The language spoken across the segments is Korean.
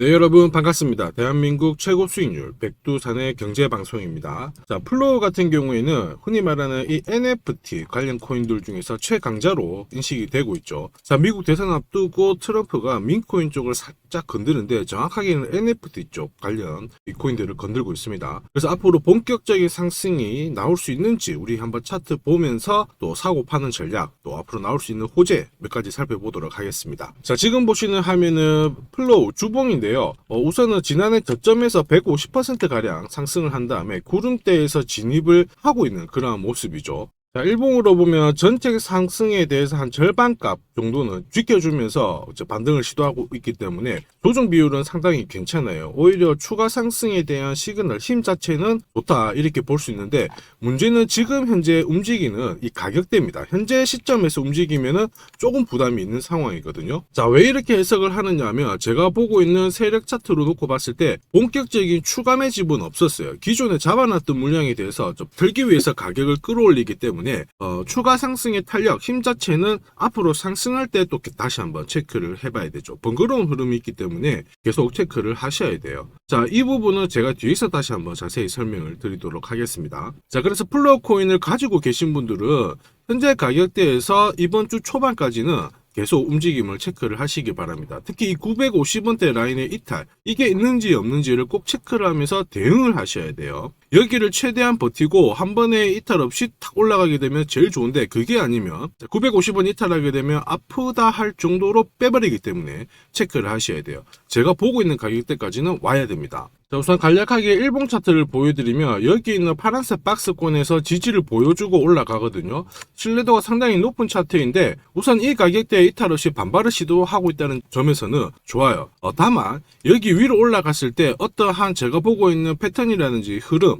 네, 여러분 반갑습니다. 대한민국 최고 수익률 백두산의 경제 방송입니다. 자, 플로우 같은 경우에는 흔히 말하는 이 NFT 관련 코인들 중에서 최강자로 인식이 되고 있죠. 자, 미국 대선 앞두고 트럼프가 민코인 쪽을 살짝 건드는데 정확하게는 NFT 쪽 관련 이 코인들을 건들고 있습니다. 그래서 앞으로 본격적인 상승이 나올 수 있는지 우리 한번 차트 보면서 또 사고 파는 전략, 또 앞으로 나올 수 있는 호재 몇 가지 살펴보도록 하겠습니다. 자, 지금 보시는 화면은 플로우 주봉인데요. 어, 우선은 지난해 저점에서 150%가량 상승을 한 다음에 구름대에서 진입을 하고 있는 그러한 모습이죠. 자, 일봉으로 보면 전체 상승에 대해서 한 절반값 정도는 지켜주면서 반등을 시도하고 있기 때문에 조정 비율은 상당히 괜찮아요. 오히려 추가 상승에 대한 시그널 힘 자체는 좋다 이렇게 볼 수 있는데 문제는 지금 현재 움직이는 이 가격대입니다. 현재 시점에서 움직이면은 조금 부담이 있는 상황이거든요. 자, 왜 이렇게 해석을 하느냐 하면 제가 보고 있는 세력 차트로 놓고 봤을 때 본격적인 추가 매집은 없었어요. 기존에 잡아놨던 물량에 대해서 좀 들기 위해서 가격을 끌어올리기 때문에 어, 추가 상승의 탄력, 힘 자체는 앞으로 상승할 때 또 다시 한번 체크를 해봐야 되죠. 번거로운 흐름이 있기 때문에 계속 체크를 하셔야 돼요. 자, 이 부분은 제가 뒤에서 다시 한번 자세히 설명을 드리도록 하겠습니다. 자, 그래서 플로어 코인을 가지고 계신 분들은 현재 가격대에서 이번 주 초반까지는 계속 움직임을 체크를 하시기 바랍니다. 특히 이 950원대 라인의 이탈, 이게 있는지 없는지를 꼭 체크를 하면서 대응을 하셔야 돼요. 여기를 최대한 버티고 한 번에 이탈 없이 탁 올라가게 되면 제일 좋은데 그게 아니면 950원 이탈하게 되면 아프다 할 정도로 빼버리기 때문에 체크를 하셔야 돼요. 제가 보고 있는 가격대까지는 와야 됩니다. 자, 우선 간략하게 일봉 차트를 보여드리면 여기 있는 파란색 박스권에서 지지를 보여주고 올라가거든요. 신뢰도가 상당히 높은 차트인데 우선 이 가격대에 이탈 없이 반발을 시도하고 있다는 점에서는 좋아요. 어, 다만 여기 위로 올라갔을 때 어떠한 제가 보고 있는 패턴이라든지 흐름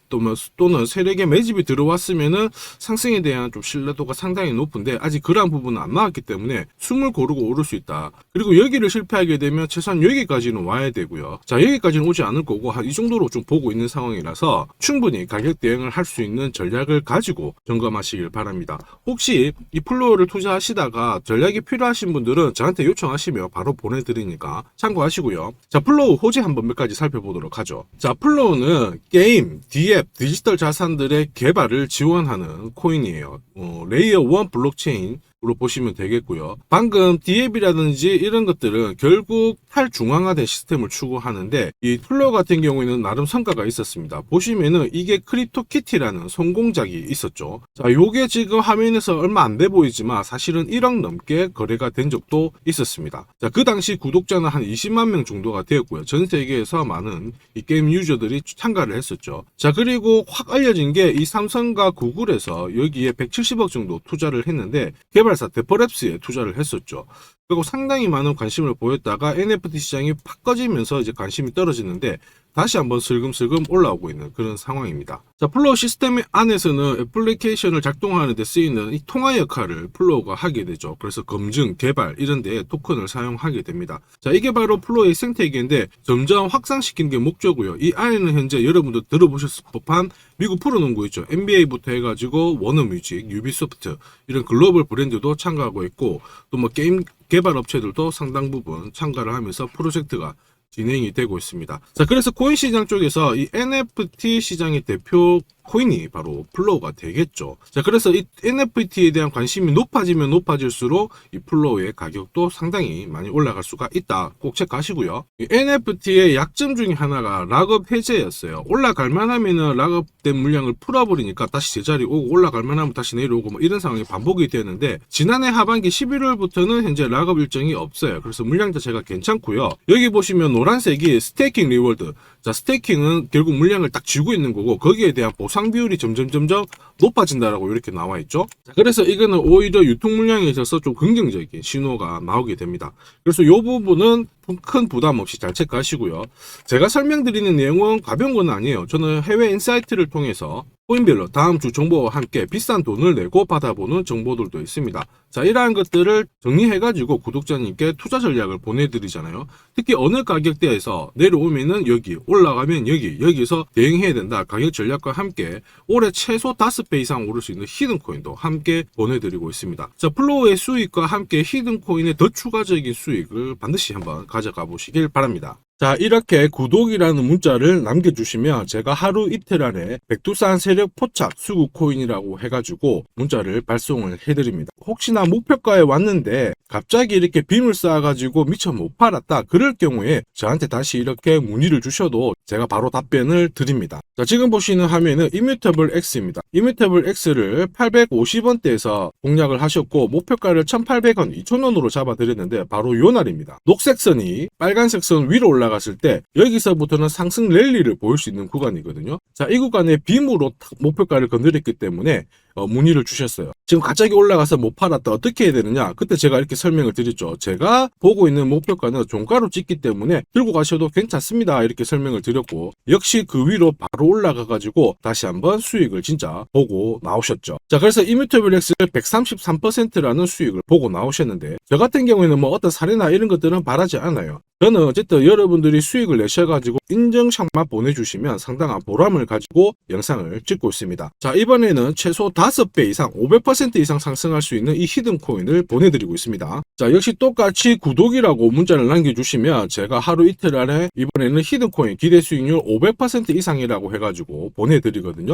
또는, 또는 세력의 매집이 들어왔으면은 상승에 대한 좀 신뢰도가 상당히 높은데 아직 그러한 부분은 안 나왔기 때문에 숨을 고르고 오를 수 있다. 그리고 여기를 실패하게 되면 최소한 여기까지는 와야 되고요. 자 여기까지는 오지 않을 거고 한 이 정도로 좀 보고 있는 상황이라서 충분히 가격 대응을 할 수 있는 전략을 가지고 점검하시길 바랍니다. 혹시 이 플로어를 투자하시다가 전략이 필요하신 분들은 저한테 요청하시면 바로 보내드리니까 참고하시고요. 자 플로우 호재 한번 몇 가지 살펴보도록 하죠. 자 플로우는 게임, 디 앱, 디지털 자산들의 개발을 지원하는 코인이에요. 어, 레이어 1 블록체인 으 로 보시면 되겠고요. 방금 디앱이라든지 이런 것들은 결국 탈중앙화된 시스템을 추구하는데 이 플로어 같은 경우에는 나름 성과가 있었습니다. 보시면은 이게 크립토키티라는 성공작이 있었죠. 자, 요게 지금 화면에서 얼마 안 돼 보이지만 사실은 1억 넘게 거래가 된 적도 있었습니다. 자, 그 당시 구독자는 한 20만 명 정도가 되었고요. 전 세계에서 많은 이 게임 유저들이 참가를 했었죠. 자, 그리고 확 알려진 게 이 삼성과 구글에서 여기에 170억 정도 투자를 했는데 개발 사 데퍼랩스에 투자를 했었죠. 그리고 상당히 많은 관심을 보였다가 NFT 시장이 팍 꺼지면서 이제 관심이 떨어지는데 다시 한번 슬금슬금 올라오고 있는 그런 상황입니다. 자, 플로우 시스템 안에서는 애플리케이션을 작동하는 데 쓰이는 이 통화 역할을 플로우가 하게 되죠. 그래서 검증, 개발 이런 데 토큰을 사용하게 됩니다. 자, 이게 바로 플로우의 생태계인데 점점 확산시키는 게 목적이고요. 이 안에는 현재 여러분들 들어보셨을 법한 미국 프로농구 있죠. NBA부터 해가지고 워너뮤직, 유비소프트 이런 글로벌 브랜드도 참가하고 있고 또 뭐 게임 개발 업체들도 상당 부분 참가를 하면서 프로젝트가 진행이 되고 있습니다. 자, 그래서 코인 시장 쪽에서 이 NFT 시장의 대표 코인이 바로 플로우가 되겠죠. 자, 그래서 이 NFT에 대한 관심이 높아지면 높아질수록 이 플로우의 가격도 상당히 많이 올라갈 수가 있다. 꼭 체크하시고요. 이 NFT의 약점 중에 하나가 락업 해제였어요. 올라갈 만하면은 락업된 물량을 풀어버리니까 다시 제자리 오고 올라갈 만하면 다시 내려오고 뭐 이런 상황이 반복이 되는데 지난해 하반기 11월부터는 현재 락업 일정이 없어요. 그래서 물량 자체가 괜찮고요. 여기 보시면 노란색이 스테이킹 리워드. 자, 스테이킹은 결국 물량을 딱 쥐고 있는 거고 거기에 대한 보상 비율이 점점 점점 높아진다라고 이렇게 나와 있죠. 자, 그래서 이거는 오히려 유통 물량에 있어서 좀 긍정적인 신호가 나오게 됩니다. 그래서 이 부분은 큰 부담 없이 잘 체크하시고요. 제가 설명드리는 내용은 가벼운 건 아니에요. 저는 해외 인사이트를 통해서 코인별로 다음 주 정보와 함께 비싼 돈을 내고 받아보는 정보들도 있습니다. 자, 이러한 것들을 정리해가지고 구독자님께 투자 전략을 보내드리잖아요. 특히 어느 가격대에서 내려오면은 여기, 올라가면 여기, 여기서 대응해야 된다. 가격 전략과 함께 올해 최소 5배 이상 오를 수 있는 히든 코인도 함께 보내드리고 있습니다. 자, 플로우의 수익과 함께 히든 코인의 더 추가적인 수익을 반드시 한번 가져가 보시길 바랍니다. 자, 이렇게 구독이라는 문자를 남겨주시면 제가 하루 이틀 안에 백두산 세력 포착 수구 코인이라고 해가지고 문자를 발송을 해드립니다. 혹시나 목표가에 왔는데 갑자기 이렇게 빔을 쌓아가지고 미처 못 팔았다. 그럴 경우에 저한테 다시 이렇게 문의를 주셔도 제가 바로 답변을 드립니다. 자, 지금 보시는 화면은 이뮤터블 X입니다. 이뮤터블 X를 850원대에서 공략을 하셨고 목표가를 1,800원, 2,000원으로 잡아드렸는데 바로 요 날입니다. 녹색 선이 빨간색 선 위로 올라갔을 때 여기서부터는 상승 랠리를 보일 수 있는 구간이거든요. 자, 이 구간에 빔으로 탁 목표가를 건드렸기 때문에 어, 문의를 주셨어요. 지금 갑자기 올라가서 못 팔았다. 어떻게 해야 되느냐? 그때 제가 이렇게 설명을 드렸죠. 제가 보고 있는 목표가는 종가로 찍기 때문에 들고 가셔도 괜찮습니다. 이렇게 설명을 드렸고 역시 그 위로 바로 올라가 가지고 다시 한번 수익을 진짜 보고 나오셨죠. 자, 그래서 이뮤터블 X를 133%라는 수익을 보고 나오셨는데 저 같은 경우에는 뭐 어떤 사례나 이런 것들은 바라지 않아요. 저는 어쨌든 여러분들이 수익을 내셔가지고 인증샷만 보내주시면 상당한 보람을 가지고 영상을 찍고 있습니다. 자, 이번에는 최소 5배 이상, 500% 이상 상승할 수 있는 이 히든 코인을 보내드리고 있습니다. 자, 역시 똑같이 구독이라고 문자를 남겨주시면 제가 하루 이틀 안에 이번에는 히든 코인 기대 수익률 500% 이상이라고 해가지고 보내드리거든요.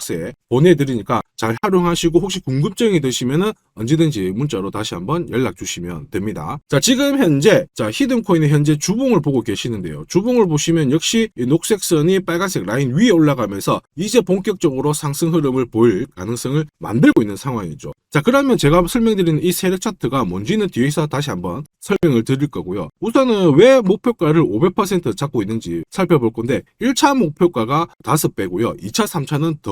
서에 보내드리니까 잘 활용하시고 혹시 궁금증이 드시면은 언제든지 문자로 다시 한번 연락 주시면 됩니다. 자, 지금 현재 자, 히든 코인의 현재 주봉을 보고 계시는데요. 주봉을 보시면 역시 이 녹색 선이 빨간색 라인 위에 올라가면서 이제 본격적으로 상승 흐름을 보일 가능성을 만들고 있는 상황이죠. 자, 그러면 제가 설명드리는 이 세력 차트가 뭔지는 뒤에서 다시 한번 설명을 드릴 거고요. 우선은 왜 목표가를 500% 잡고 있는지 살펴볼 건데 1차 목표가가 5배고요. 2차, 3차는 더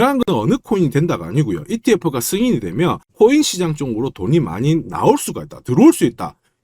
한 건 어느 코인이 된다가 아니고요. ETF가 승인이 되면 코인 시장 쪽으로 돈이 많이 나올 수가 있다. 들어올 수 있다.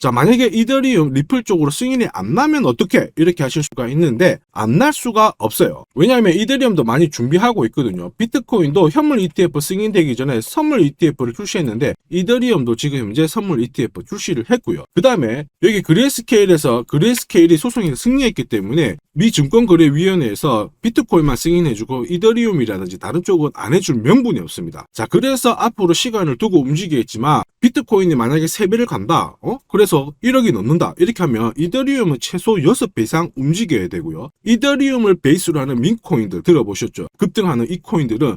자, 만약에 이더리움 리플 쪽으로 승인이 안 나면 어떻게 이렇게 하실 수가 있는데 안 날 수가 없어요. 왜냐하면 이더리움도 많이 준비하고 있거든요. 비트코인도 현물 ETF 승인되기 전에 선물 ETF를 출시했는데 이더리움도 지금 현재 선물 ETF 출시를 했고요. 그 다음에 여기 그레이스케일에서 그레이스케일이 소송에 승리했기 때문에 미 증권거래위원회에서 비트코인만 승인해주고 이더리움이라든지 다른 쪽은 안 해줄 명분이 없습니다. 자, 그래서 앞으로 시간을 두고 움직이겠지만 비트코인이 만약에 3배를 간다. 어? 그래서 1억이 넘는다. 이렇게 하면 이더리움은 최소 6배 이상 움직여야 되고요. 이더리움을 베이스로 하는 민코인들 들어보셨죠? 급등하는 이 코인들은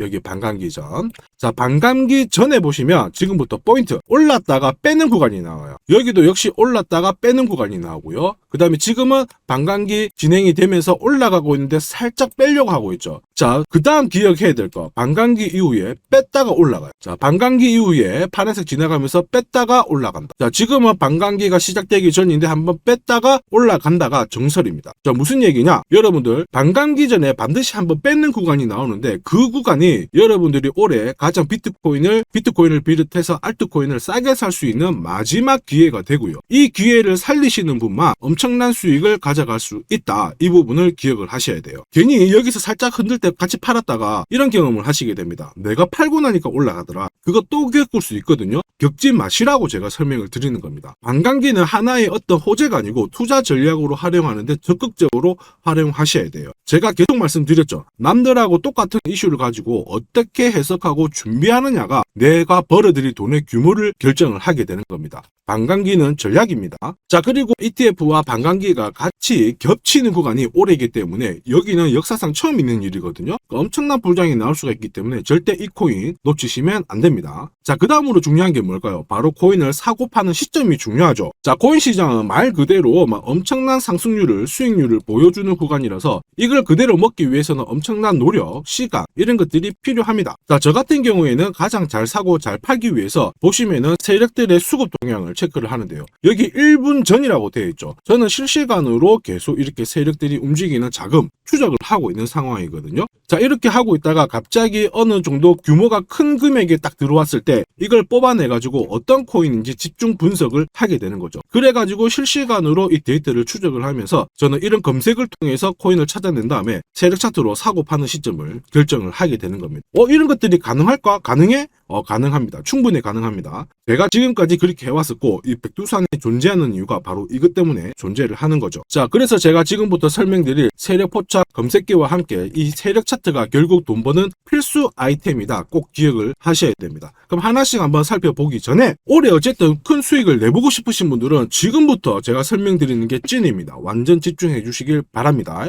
여기 반감기 전. 자, 반감기 전에 보시면 지금부터 포인트 올랐다가 빼는 구간이 나와요. 여기도 역시 올랐다가 빼는 구간이 나오고요. 그 다음에 지금은 반감기 진행이 되면서 올라가고 있는데 살짝 빼려고 하고 있죠. 자, 그 다음 기억해야 될 거. 반감기 이후에 뺐다가 올라가요. 자, 반감기 이후에 파란색 지나가면서 뺐다가 올라간다. 자, 지금은 반감기가 시작되기 전인데 한번 뺐다가 올라간다가 정설입니다. 자, 무슨 얘기냐? 여러분들, 반감기 전에 반드시 한번 뺏는 구간이 나오는데 그 구간이 여러분들이 올해 가장 비트코인을, 비트코인을 비롯해서 알트코인을 싸게 살 수 있는 마지막 기회가 되고요. 이 기회를 살리시는 분만 엄청 난 수익을 가져갈 수 있다. 이 부분을 기억을 하셔야 돼요. 괜히 여기서 살짝 흔들 때 같이 팔았다가 이런 경험을 하시게 됩니다. 내가 팔고 나니까 올라가더라. 그거 또 겪을 수 있거든요. 겪지 마시라고 제가 설명을 드리는 겁니다. 반감기는 하나의 어떤 호재가 아니고 투자 전략으로 활용하는데 적극적으로 활용하셔야 돼요. 제가 계속 말씀드렸죠. 남들하고 똑같은 이슈를 가지고 어떻게 해석하고 준비하느냐가 내가 벌어들일 돈의 규모를 결정을 하게 되는 겁니다. 반감기는 전략입니다. 자, 그리고 ETF와 반 감기가 같이 겹치는 구간이 오래이기 때문에 여기는 역사상 처음 있는 일이거든요. 엄청난 불장이 나올 수가 있기 때문에 절대 이 코인 놓치시면 안 됩니다. 자, 그 다음으로 중요한 게 뭘까요? 바로 코인을 사고 파는 시점이 중요하죠. 자, 코인 시장은 말 그대로 막 엄청난 상승률을, 수익률을 보여주는 구간이라서 이걸 그대로 먹기 위해서는 엄청난 노력, 시간, 이런 것들이 필요합니다. 자, 저 같은 경우에는 가장 잘 사고 잘 팔기 위해서 보시면은 세력들의 수급 동향을 체크를 하는데요. 여기 1분 전이라고 되어 있죠. 저는 실시간으로 계속 이렇게 세력들이 움직이는 자금 추적을 하고 있는 상황이거든요. 자, 이렇게 하고 있다가 갑자기 어느 정도 규모가 큰 금액이 딱 들어왔을 때 이걸 뽑아내가지고 어떤 코인인지 집중 분석을 하게 되는 거죠. 그래가지고 실시간으로 이 데이터를 추적을 하면서 저는 이런 검색을 통해서 코인을 찾아낸 다음에 세력 차트로 사고 파는 시점을 결정을 하게 되는 겁니다. 어, 이런 것들이 가능할까? 가능해? 어, 가능합니다. 충분히 가능합니다. 제가 지금까지 그렇게 해왔었고, 이 백두산이 존재하는 이유가 바로 이것 때문에 존재를 하는 거죠. 자, 그래서 제가 지금부터 설명드릴 세력 포착 검색기와 함께 이 세력 차트가 결국 돈 버는 필수 아이템이다. 꼭 기억을 하셔야 됩니다. 그럼 하나씩 한번 살펴보기 전에 올해 어쨌든 큰 수익을 내보고 싶으신 분들은 지금부터 제가 설명드리는 게 찐입니다. 완전 집중해 주시길 바랍니다.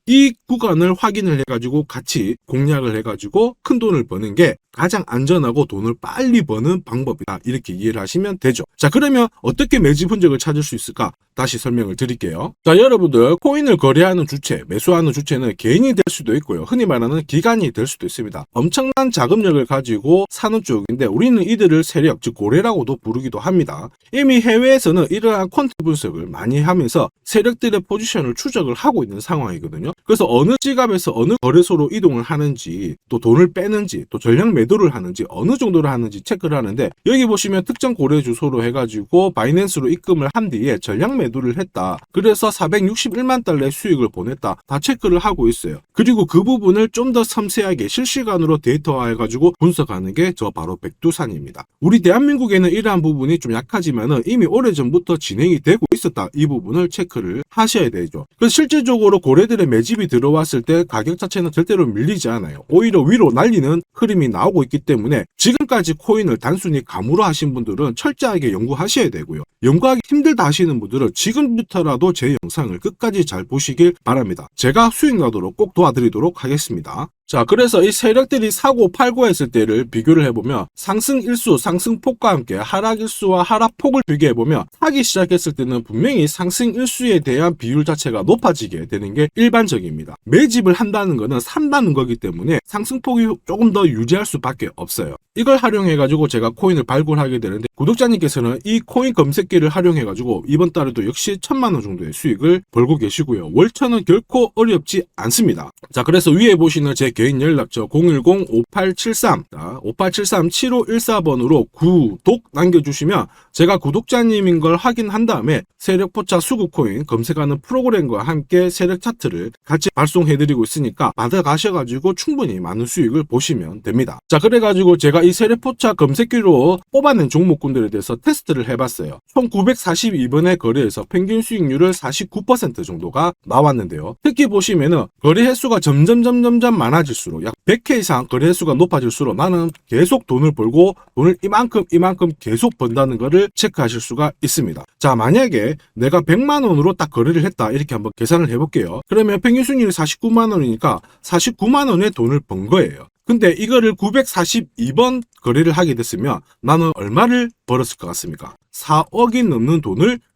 이 구간을 확인을 해가지고 같이 공략을 해가지고 큰 돈을 버는 게 가장 안전하고 돈을 빨리 버는 방법이다. 이렇게 이해를 하시면 되죠. 자, 그러면 어떻게 매집 흔적을 찾을 수 있을까? 다시 설명을 드릴게요. 자, 여러분들, 코인을 거래하는 주체, 매수하는 주체는 개인이 될 수도 있고요. 흔히 말하는 기관이 될 수도 있습니다. 엄청난 자금력을 가지고 사는 쪽인데 우리는 이들을 세력, 즉 고래라고도 부르기도 합니다. 이미 해외에서는 이러한 퀀트 분석을 많이 하면서 세력들의 포지션을 추적을 하고 있는 상황이거든요. 그래서 어느 지갑에서 어느 거래소로 이동을 하는지 또 돈을 빼는지 또 전량 매도를 하는지 어느 정도를 하는지 체크를 하는데 여기 보시면 특정 거래 주소로 해가지고 바이낸스로 입금을 한 뒤에 전량 매도를 했다. 그래서 461만 달러의 수익을 보냈다. 다 체크를 하고 있어요. 그리고 그 부분을 좀 더 섬세하게 실시간으로 데이터화해가지고 분석하는 게 저 바로 백두산입니다. 우리 대한민국에는 이러한 부분이 좀 약하지만은 이미 오래전부터 진행이 되고 있었다. 이 부분을 체크를 하셔야 되죠. 그래서 실질적으로 고래들의 매 집이 들어왔을 때 가격 자체는 절대로 밀리지 않아요. 오히려 위로 날리는 흐름이 나오고 있기 때문에 지금까지 코인을 단순히 감으로 하신 분들은 철저하게 연구하셔야 되고요. 연구하기 힘들다 하시는 분들은 지금부터라도 제 영상을 끝까지 잘 보시길 바랍니다. 제가 수익 나도록 꼭 도와드리도록 하겠습니다. 자, 그래서 이 세력들이 사고 팔고 했을 때를 비교를 해보면 상승 일수, 상승폭과 함께 하락 일수와 하락폭을 비교해보면 사기 시작했을 때는 분명히 상승 일수에 대한 비율 자체가 높아지게 되는 게 일반적입니다. 매집을 한다는 것은 산다는 거기 때문에 상승폭이 조금 더 유지할 수밖에 없어요. 이걸 활용해가지고 제가 코인을 발굴하게 되는데 구독자님께서는 이 코인 검색기를 활용해가지고 이번 달에도 역시 천만 원 정도의 수익을 벌고 계시고요. 월천은 결코 어렵지 않습니다. 자, 그래서 위에 보시는 제 개인 연락처 010-5873, 5873-7514번으로 구독 남겨주시면 제가 구독자님인 걸 확인한 다음에 세력 포차 수급코인 검색하는 프로그램과 함께 세력 차트를 같이 발송해드리고 있으니까 받아가셔가지고 충분히 많은 수익을 보시면 됩니다. 자, 그래가지고 제가 이 세력 포차 검색기로 뽑아낸 종목군들에 대해서 테스트를 해봤어요. 총 942번의 거래에서 평균 수익률을 49% 정도가 나왔는데요. 특히 보시면은 거래 횟수가 점점 점점점 많아 질수록 약 100회 이상 거래 횟수가 높아질수록 나는 계속 돈을 벌고 돈을 이만큼 이만큼 계속 번다는 것을 체크하실 수가 있습니다. 자, 만약에 내가 100만 원으로 딱 거래를 했다 이렇게 한번 계산을 해볼게요. 그러면 평균 수익률이 49만 원이니까 49만 원의 돈을 번 거예요. 근데 이거를 942번 거래를 하게 됐으면 나는 얼마를 벌었을 것 같습니까? 4억이 넘는 돈을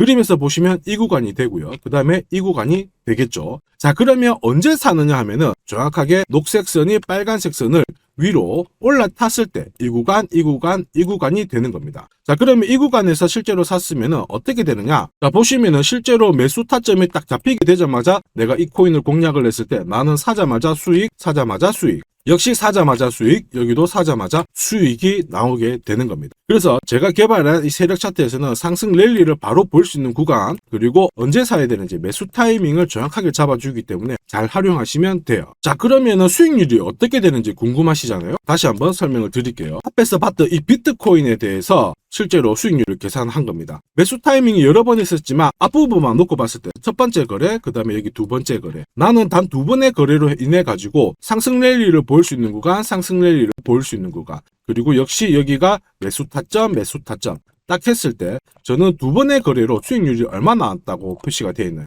그림에서 보시면 이 구간이 되고요. 그 다음에 이 구간이 되겠죠. 자, 그러면 언제 사느냐 하면은 정확하게 녹색 선이 빨간색 선을 위로 올라탔을 때 이 구간, 이 구간, 이 구간이 되는 겁니다. 자, 그러면 이 구간에서 실제로 샀으면은 어떻게 되느냐? 자, 보시면은 실제로 매수 타점이 딱 잡히게 되자마자 내가 이 코인을 공략을 했을 때 나는 사자마자 수익, 사자마자 수익. 역시 사자마자 수익, 여기도 사자마자 수익이 나오게 되는 겁니다. 그래서 제가 개발한 이 세력 차트에서는 상승 랠리를 바로 볼 수 있는 구간, 그리고 언제 사야 되는지 매수 타이밍을 정확하게 잡아주기 때문에 잘 활용하시면 돼요. 자, 그러면은 수익률이 어떻게 되는지 궁금하시잖아요? 다시 한번 설명을 드릴게요. 앞에서 봤던 이 비트코인에 대해서 실제로 수익률을 계산한 겁니다. 매수 타이밍이 여러 번 있었지만 앞부분만 놓고 봤을 때 첫 번째 거래, 그 다음에 여기 두 번째 거래. 나는 단 두 번의 거래로 인해 가지고 상승 랠리를 볼 수 있는 구간, 상승 랠리를 볼 수 있는 구간. 그리고 역시 여기가 매수 타점, 매수 타점. 딱 했을 때 저는 두 번의 거래로 수익률이 얼마 나왔다고 표시가 되어 있나요?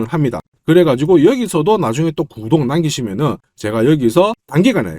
을 합니다. 그래가지고 여기서도 나중에 또 구독 남기시면은 제가 여기서 단기간에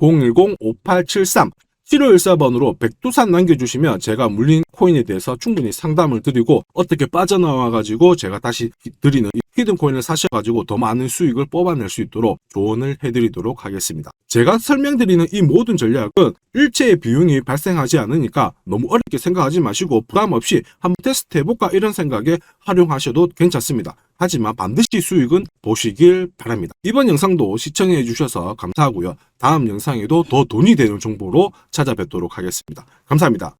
010-5873 7514번으로 백두산 남겨주시면 제가 물린 코인에 대해서 충분히 상담을 드리고 어떻게 빠져나와가지고 제가 다시 드리는 이 히든 코인을 사셔가지고 더 많은 수익을 뽑아낼 수 있도록 조언을 해드리도록 하겠습니다. 제가 설명드리는 이 모든 전략은 일체의 비용이 발생하지 않으니까 너무 어렵게 생각하지 마시고 부담 없이 한번 테스트 해볼까 이런 생각에 활용하셔도 괜찮습니다. 하지만 반드시 수익은 보시길 바랍니다. 이번 영상도 시청해 주셔서 감사하고요. 다음 영상에도 더 돈이 되는 정보로 찾아뵙도록 하겠습니다. 감사합니다.